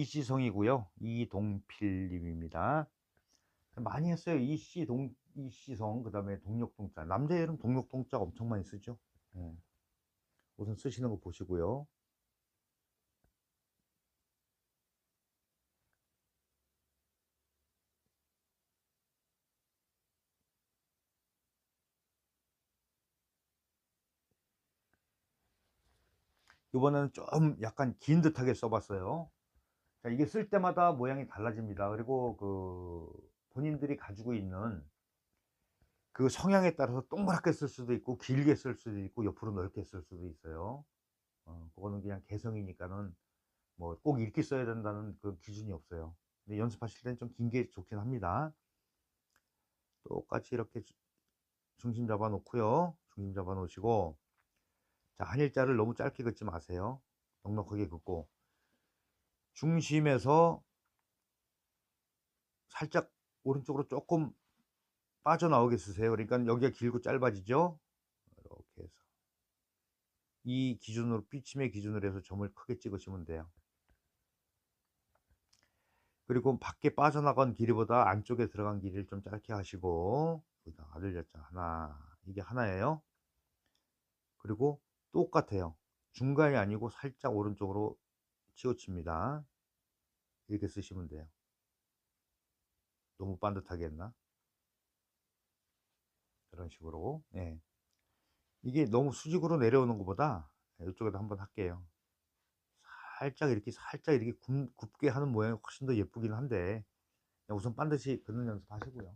이시성이고요. 이동필님입니다. 많이 했어요. 이시동, 이시성, 그 다음에 동력동자. 남자 이름 동력동자 엄청 많이 쓰죠. 예. 우선 쓰시는 거 보시고요. 이번에는 좀 약간 긴 듯하게 써봤어요. 자, 이게 쓸 때마다 모양이 달라집니다. 그리고 그 본인들이 가지고 있는 그 성향에 따라서 동그랗게 쓸 수도 있고 길게 쓸 수도 있고 옆으로 넓게 쓸 수도 있어요. 어, 그거는 그냥 개성이니까는 뭐 꼭 이렇게 써야 된다는 그 기준이 없어요. 근데 연습하실 때는 좀 긴 게 좋긴 합니다. 똑같이 이렇게 주- 중심 잡아 놓고요. 중심 잡아 놓으시고 자, 한일자를 너무 짧게 긋지 마세요. 넉넉하게 긋고 중심에서 살짝 오른쪽으로 조금 빠져나오게 쓰세요. 그러니까 여기가 길고 짧아지죠. 이렇게 해서 이 기준으로 비침의 기준으로 해서 점을 크게 찍으시면 돼요. 그리고 밖에 빠져나간 길이보다 안쪽에 들어간 길이를 좀 짧게 하시고 여기다 아들 자자 하나 이게 하나예요. 그리고 똑같아요. 중간이 아니고 살짝 오른쪽으로 치우칩니다. 이렇게 쓰시면 돼요. 너무 반듯하게 했나? 이런 식으로. 예. 이게 너무 수직으로 내려오는 것보다 이쪽에도 한번 할게요. 살짝 이렇게 살짝 이렇게 굽, 게 하는 모양이 훨씬 더 예쁘긴 한데 우선 반드시 긋는 연습 하시고요.